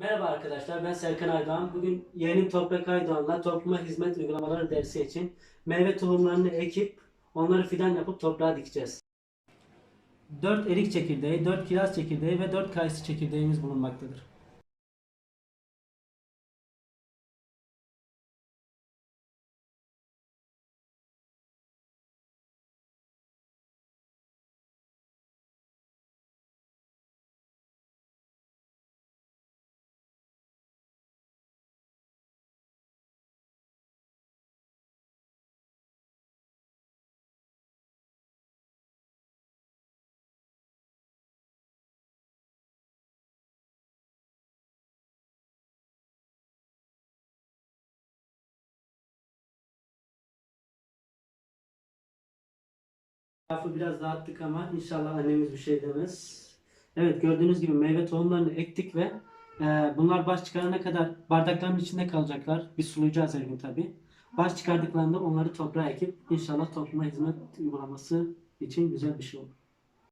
Merhaba arkadaşlar, ben Serkan Aydoğan. Bugün yeğenim Toprak Aydoğan'la topluma hizmet uygulamaları dersi için meyve tohumlarını ekip onları fidan yapıp toprağa dikeceğiz. 4 erik çekirdeği, 4 kiraz çekirdeği ve 4 kayısı çekirdeğimiz bulunmaktadır. Lafı biraz dağıttık ama inşallah annemiz bir şey demez. Evet gördüğünüz gibi meyve tohumlarını ektik ve e, bunlar baş çıkarana kadar bardakların içinde kalacaklar. Biz sulayacağız her gün tabi. Baş çıkardıklarında onları toprağa ekip inşallah topluma hizmet uygulaması için güzel bir şey olur.